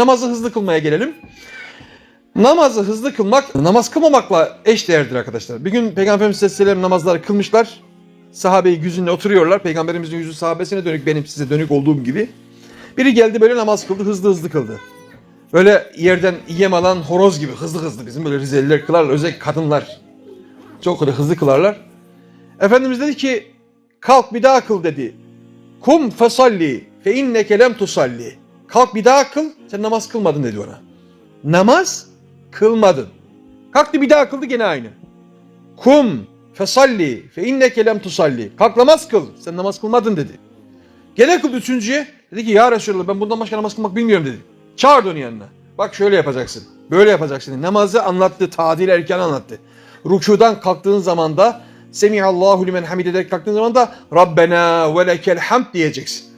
Namazı hızlı kılmaya gelelim. Namazı hızlı kılmak namaz kılmamakla eş değerdir arkadaşlar. Bir gün Peygamber Efendimiz Aleyhisselam namazları kılmışlar. Sahabeyi yüzünle oturuyorlar. Peygamberimizin yüzü sahabesine dönük benim size dönük olduğum gibi. Biri geldi böyle namaz kıldı hızlı hızlı kıldı. Böyle yerden yem alan horoz gibi hızlı hızlı bizim böyle Rizeliler kılarlar. Özellikle kadınlar çok da hızlı kılarlar. Efendimiz dedi ki kalk bir daha kıl dedi. Kum fesalli fe inneke lem tusalli. Kalk bir daha kıl. Sen namaz kılmadın dedi ona. Namaz kılmadın. Kalktı bir daha kıldı gene aynı. Kum fesalli fe inneke lem tusalli. Kalk namaz kıl. Sen namaz kılmadın dedi. Gene kıldı üçüncüye. Dedi ki ya Resulallah ben bundan başka namaz kılmak bilmiyorum dedi. Çağırdı onu yanına. Bak şöyle yapacaksın. Böyle yapacaksın. Namazı anlattı. Tadil erken anlattı. Rükudan kalktığın zaman da Semihallahu limen hamid ederek kalktığın zaman da Rabbena ve lekel hamd diyeceksin.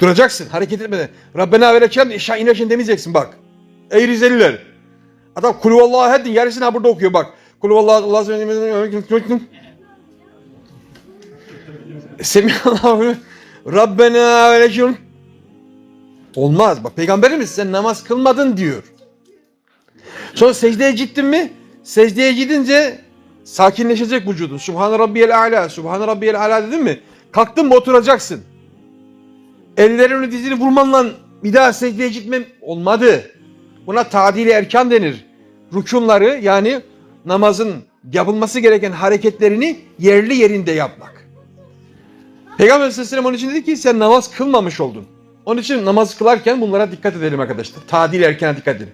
Duracaksın hareket etmeden. Rabbena ve lekel hamd aşağı inerken demeyeceksin bak. Ey Rizeliler. Adam kulü vallahi haddin yarısını ha burada okuyor bak. Kulü vallahi Allah Semihallahu Rabbena ve lekel Olmaz. Bak peygamberimiz sen namaz kılmadın diyor. Sonra secdeye gittin mi? Secdeye gidince sakinleşecek vücudun. Subhan rabbiyel a'la, Subhan rabbiyel a'la dedin mi? Kalktın mı oturacaksın. Ellerini dizini vurmanla bir daha secdeye gitmem olmadı. Buna tadili erkan denir. Rükunları yani namazın yapılması gereken hareketlerini yerli yerinde yapmak. Peygamber Aleyhisselam onun için dedi ki sen namaz kılmamış oldun. Onun için namaz kılarken bunlara dikkat edelim arkadaşlar. Tadil erkene dikkat edelim.